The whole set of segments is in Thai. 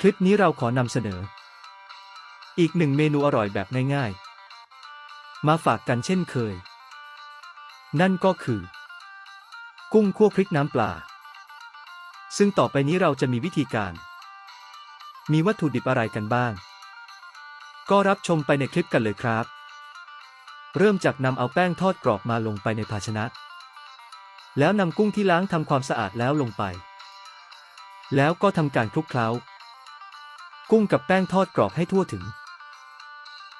คลิปนี้เราขอนำเสนอ อีกหนึ่งเมนูอร่อยแบบง่ายๆ มาฝากกันเช่นเคย นั่นก็คือ กุ้งคั่วพริกน้ำปลา ซึ่งต่อไปนี้เราจะมีวิธีการ มีวัตถุดิบอะไรกันบ้าง ก็รับชมไปในคลิปกันเลยครับ เริ่มจากนำเอาแป้งทอดกรอบมาลงไปในภาชนะ แล้วนำกุ้งที่ล้างทำความสะอาดแล้วลงไป แล้วก็ทำการคลุกเคล้า กุ้งกับแป้งทอดกรอบให้ทั่วถึง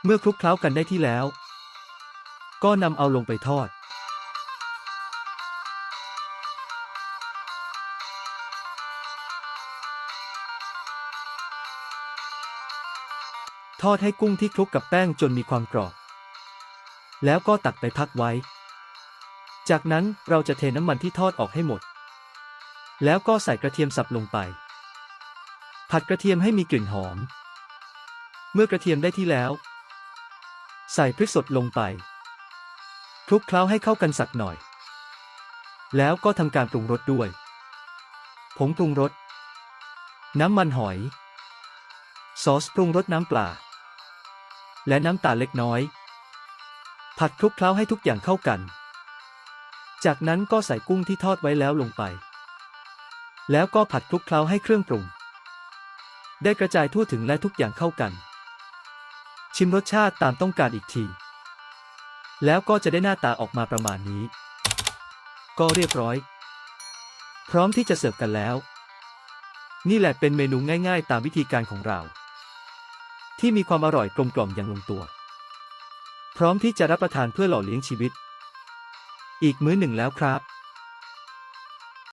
เมื่อคลุกเคล้ากันได้ที่แล้ว ก็นำเอาลงไปทอด ทอดให้กุ้งที่คลุกกับแป้งจนมีความกรอบ แล้วก็ตักไปพักไว้ จากนั้นเราจะเทน้ำมันที่ทอดออกให้หมด แล้วก็ใส่กระเทียมสับลงไป ผัดกระเทียมให้มีกลิ่นหอม เมื่อกระเทียมได้ที่แล้ว ใส่พริกสดลงไปคลุกเคล้าให้เข้ากันสักหน่อย แล้วก็ทำการปรุงรสด้วย ผงปรุงรส น้ำมันหอย ซอสปรุงรสน้ำปลา และน้ำตาลเล็กน้อย ผัดคลุกเคล้าให้ทุกอย่างเข้ากัน จากนั้นก็ใส่กุ้งที่ทอดไว้แล้วลงไป แล้วก็ผัดคลุกเคล้าให้เครื่องปรุง ได้กระจายทั่วถึงและทุกอย่างเข้ากัน ชิมรสชาติตามต้องการอีกที แล้วก็จะได้หน้าตาออกมาประมาณนี้ ก็เรียบร้อย พร้อมที่จะเสิร์ฟกันแล้ว นี่แหละเป็นเมนูง่าย ๆ ตามวิธีการของเรา ที่มีความอร่อยกลมกล่อมอย่างลงตัว พร้อมที่จะรับประทานเพื่อหล่อเลี้ยงชีวิต อีกมื้อหนึ่งแล้วครับ